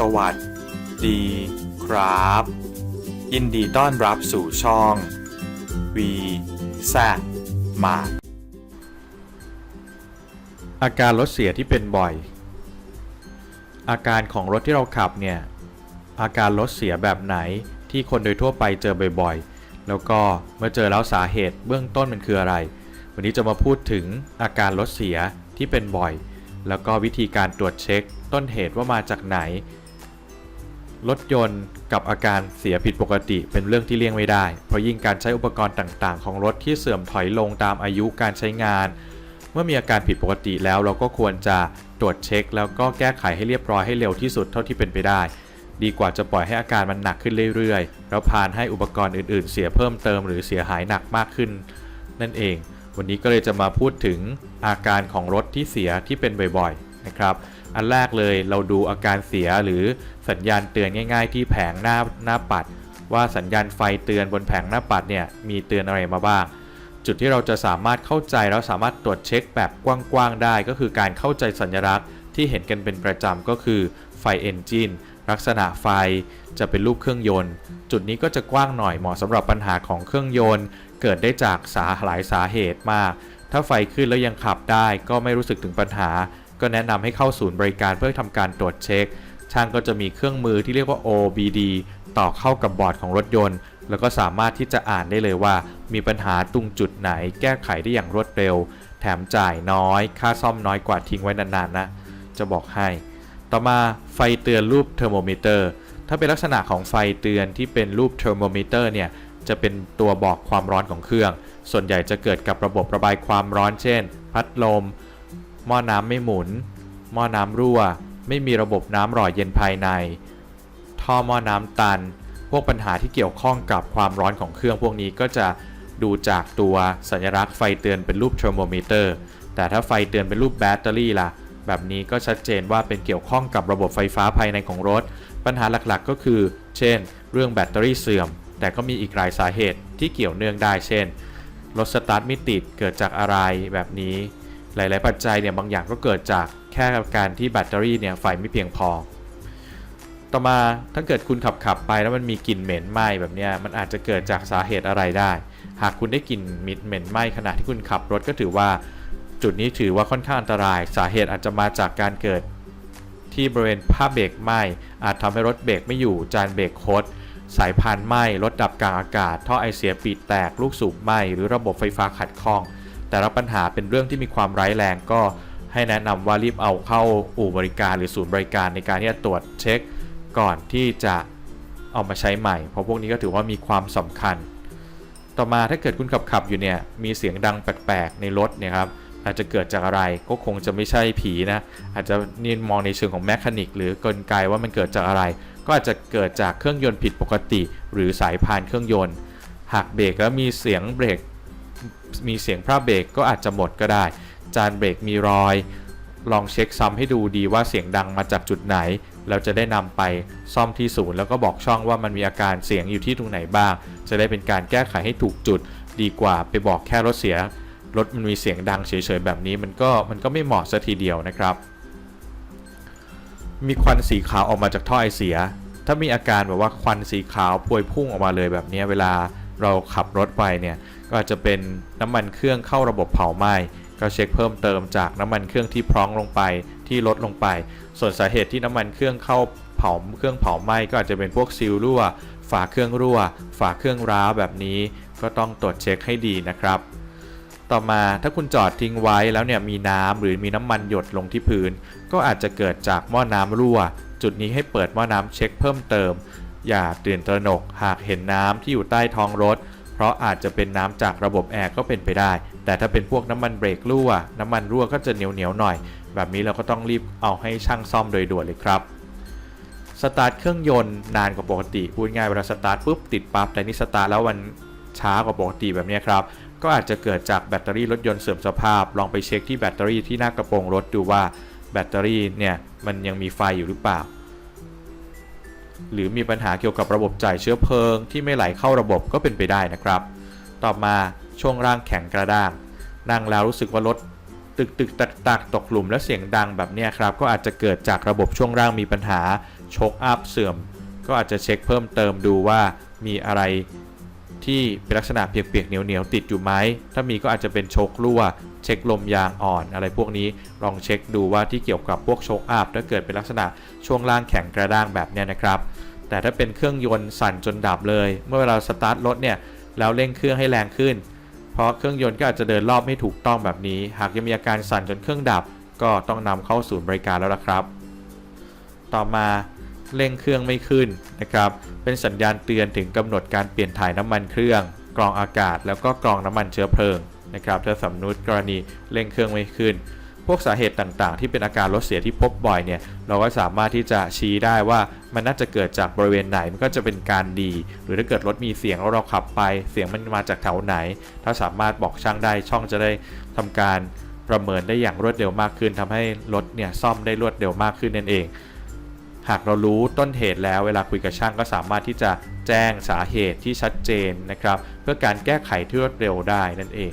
สวัสดีครับ ยินดีต้อนรับสู่ช่อง V แซมาอาการรถเสียที่เป็นบ่อย อาการของรถที่เราขับเนี่ย อาการรถเสียแบบไหนที่คนโดยทั่วไปเจอบ่อยๆ แล้วก็เมื่อเจอแล้วสาเหตุเบื้องต้นมันคืออะไร วันนี้จะมาพูดถึงอาการรถเสียที่เป็นบ่อย แล้วก็วิธีการตรวจเช็คต้นเหตุว่ามาจากไหน รถยนต์กับอาการเสียผิดปกติเป็นเรื่องที่เลี่ยงไม่ได้ เพราะยิ่งการใช้อุปกรณ์ต่างๆ ของรถที่เสื่อมถอยลงตามอายุการใช้งาน เมื่อมีอาการผิดปกติแล้วเราก็ควรจะตรวจเช็ค แล้วก็แก้ไขให้เรียบร้อยให้เร็วที่สุดเท่าที่เป็นไปได้ ดีกว่าจะปล่อยให้อาการมันหนักขึ้นเรื่อยๆ แล้วพานให้อุปกรณ์อื่นๆ เสียเพิ่มเติมหรือเสียหายหนักมากขึ้น นั่นเอง วันนี้ก็เลยจะมาพูดถึงอาการของรถที่เสียที่เป็นบ่อยๆ นะครับ อันแรกเลยเราดูอาการเสียหรือสัญญาณเตือนง่าย ๆ ที่แผงหน้าหน้าปัด ว่าสัญญาณไฟเตือนบนแผงหน้าปัดเนี่ยมีเตือนอะไรมาบ้าง จุดที่เราจะสามารถเข้าใจแล้วสามารถตรวจเช็คแบบกว้างๆได้ ก็คือการเข้าใจสัญลักษณ์ที่เห็นกันเป็นประจำก็คือไฟเอนจินลักษณะไฟจะเป็นรูปเครื่องยนต์ จุดนี้ก็จะกว้างหน่อยเหมาะสำหรับปัญหาของเครื่องยนต์ เกิดได้จากสาหลายสาเหตุมาก ถ้าไฟขึ้นแล้วยังขับได้ก็ไม่รู้สึกถึงปัญหา ก็แนะนำให้เข้าศูนย์บริการเพื่อทำการตรวจเช็ค ช่างก็จะมีเครื่องมือที่เรียกว่า OBD ต่อเข้ากับบอร์ดของรถยนต์ แล้วก็สามารถที่จะอ่านได้เลยว่า มีปัญหาตรงจุดไหน แก้ไขได้อย่างรวดเร็ว แถมจ่ายน้อย ค่าซ่อมน้อยกว่าทิ้งไว้นานๆนะ จะบอกให้ ต่อมาไฟเตือนรูปเทอร์โมมิเตอร์ ถ้าเป็นลักษณะของไฟเตือนที่เป็นรูปเทอร์โมมิเตอร์เนี่ย จะเป็นตัวบอกความร้อนของเครื่อง ส่วนใหญ่จะเกิดกับระบบระบายความร้อนเช่น พัดลม หม้อน้ำไม่หมุน หม้อน้ำรั่ว ไม่มีระบบน้ำหล่อเย็นภายใน ท่อหม้อน้ำตัน พวกปัญหาที่เกี่ยวข้องกับความร้อนของเครื่องพวกนี้ก็จะดูจากตัวสัญลักษณ์ไฟเตือนเป็นรูปเทอร์โมมิเตอร์ แต่ถ้าไฟเตือนเป็นรูปแบตเตอรี่ล่ะ แบบนี้ก็ชัดเจนว่าเป็นเกี่ยวข้องกับระบบไฟฟ้าภายในของรถ ปัญหาหลักๆ ก็คือ เช่น เรื่องแบตเตอรี่เสื่อม แต่ก็มีอีกหลายสาเหตุที่เกี่ยวเนื่องได้ เช่น รถสตาร์ทไม่ติดเกิดจากอะไรแบบนี้ หลาย ๆ ปัจจัยเนี่ยบางอย่างก็เกิดจากแค่การที่แบตเตอรี่เนี่ยไฟไม่เพียงพอ ต่อมาถ้าเกิดคุณขับขับไปแล้วมันมีกลิ่นเหม็นไหม้แบบเนี้ยมันอาจจะเกิดจากสาเหตุอะไรได้ หากคุณได้กลิ่นมิดเหม็นไหม้ขณะที่คุณขับรถก็ถือว่า จุดนี้ถือว่าค่อนข้างอันตราย สาเหตุอาจจะมาจากการเกิดที่บริเวณผ้าเบรกไหม้อาจทำให้รถเบรกไม่อยู่จานเบรกโคดสายพานไหม้รถดับกลางอากาศ ท่อไอเสียปีดแตก ลูกสูบไหม้หรือระบบไฟฟ้าขัดข้อง แต่ละปัญหาเป็นเรื่องที่มีความร้ายแรงก็ให้แนะนำว่ารีบเอาเข้าอู่บริการหรือศูนย์บริการในการที่จะตรวจเช็ค ก่อนที่จะเอามาใช้ใหม่ เพราะพวกนี้ก็ถือว่ามีความสำคัญ ต่อมาถ้าเกิดคุณขับขับอยู่เนี่ยมีเสียงดังแปลกๆในรถเนี่ยครับอาจจะเกิดจากอะไรก็คงจะไม่ใช่ผีนะ อาจจะนี่มองในเชิงของแมคานิกหรือกลไกว่ามันเกิดจากอะไร ก็อาจจะเกิดจากเครื่องยนต์ผิดปกติ หรือสายพานเครื่องยนต์ หากเบรกแล้วมีเสียงเบรก มีเสียงพระเบรกก็อาจจะหมดก็ได้ จานเบรกมีรอย ลองเช็คซ้ำให้ดูดีว่าเสียงดังมาจากจุดไหน เราจะได้นำไปซ่อมที่ศูนย์แล้วก็บอกช่องว่ามันมีอาการเสียงอยู่ที่ตรงไหนบ้าง จะได้เป็นการแก้ไขให้ถูกจุดดีกว่าไปบอกแค่รถเสียรถมันมีเสียงดังเฉยๆแบบนี้มันก็มันก็ไม่เหมาะซะทีเดียวนะครับ มีควันสีขาวออกมาจากท่อไอเสีย ถ้ามีอาการแบบว่าควันสีขาวพวยพุ่งออกมาเลยแบบนี้เวลา เราขับรถไปเนี่ยก็อาจจะเป็นน้ำมันเครื่องเข้าระบบเผาไหม้ก็เช็คเพิ่มเติมจากน้ำมันเครื่องที่พร้องลงไปที่ลดลงไป ส่วนสาเหตุที่น้ำมันเครื่องเข้าเผาเครื่องเผาไหม้ก็อาจจะเป็นพวกซีลรั่ว ฝาเครื่องรั่ว ฝาเครื่องร้าวแบบนี้ ก็ต้องตรวจเช็คให้ดีนะครับ ต่อมาถ้าคุณจอดทิ้งไว้แล้วเนี่ยมีน้ำหรือมีน้ำมันหยดลงที่พื้น ก็อาจจะเกิดจากหม้อน้ำรั่ว จุดนี้ให้เปิดหม้อน้ำเช็คเพิ่มเติม อย่าตื่นตระหนกหากเห็นน้ำที่อยู่ใต้ท้องรถ เพราะอาจจะเป็นน้ำจากระบบแอร์ก็เป็นไปได้ แต่ถ้าเป็นพวกน้ำมันเบรกรั่ว น้ำมันรั่วก็จะเหนียวเหนียวหน่อย แบบนี้เราก็ต้องรีบเอาให้ช่างซ่อมโดยด่วนเลยครับสตาร์ทเครื่องยนต์นานกว่าปกติพูดง่ายเวลาสตาร์ทปุ๊บติดปั๊บแต่นี่สตาร์ทแล้วมันช้ากว่าปกติแบบนี้ครับก็อาจจะเกิดจากแบตเตอรี่รถยนต์เสื่อมสภาพ ลองไปเช็คที่แบตเตอรี่ที่หน้ากระโปรงรถดูว่าแบตเตอรี่เนี่ยมันยังมีไฟอยู่หรือเปล่า หรือมีปัญหาเกี่ยวกับระบบจ่ายเชื้อเพลิง ที่ไม่ไหลเข้าระบบก็เป็นไปได้นะครับ ต่อมาช่วงร่างแข็งกระด้าง นั่งแล้วรู้สึกว่ารถตึกตึกตักตักตกหลุมและเสียงดังแบบนี้ครับ ก็อาจจะเกิดจากระบบช่วงล่างมีปัญหาโชคอัพเสื่อม ก็อาจจะเช็คเพิ่มเติมดูว่ามีอะไรที่เป็นลักษณะเปียกๆเหนียวๆติดอยู่ไหมถ้ามีก็อาจจะเป็นโชครั่ว เช็คลมยางอ่อนอะไรพวกนี้ลองเช็คดูว่าที่เกี่ยวกับพวกโชคอัพถ้าเกิดเป็นลักษณะช่วงล่างแข็งกระด้างแบบเนี้ยนะครับ แต่ถ้าเป็นเครื่องยนต์สั่นจนดับเลย เมื่อเวลาสตาร์ทรถเนี่ยแล้วเร่งเครื่องให้แรงขึ้น เพราะเครื่องยนต์ก็อาจจะเดินรอบไม่ถูกต้องแบบนี้ หากยังมีอาการสั่นจนเครื่องดับ ก็ต้องนำเข้าศูนย์บริการแล้วละครับ ต่อมาเร่งเครื่องไม่ขึ้นนะครับ เป็นสัญญาณเตือนถึงกำหนดการเปลี่ยนถ่ายน้ำมันเครื่อง กรองอากาศ แล้วก็กรองน้ำมันเชื้อเพลิง นะครับถ้าสำนุดกรณีเร่งเครื่องไม่ขึ้น พวกสาเหตุต่างๆ ที่เป็นอาการรถเสียที่พบบ่อยเนี่ยเราก็สามารถที่จะชี้ได้ว่ามันน่าจะเกิดจากบริเวณไหนมันก็จะเป็นการดี หรือถ้าเกิดรถมีเสียงแล้วเราขับไป เสียงมันมาจากแถวไหน ถ้าสามารถบอกช่างได้ช่องจะได้ทำการประเมินได้อย่างรวดเร็วมากขึ้นทำให้รถเนี่ยซ่อมได้รวดเร็วมากขึ้นนั่นเอง หากเรารู้ต้นเหตุแล้วเวลาคุยกับช่างก็สามารถที่จะแจ้งสาเหตุที่ชัดเจนนะครับ เพื่อการแก้ไขที่รวดเร็วได้นั่นเอง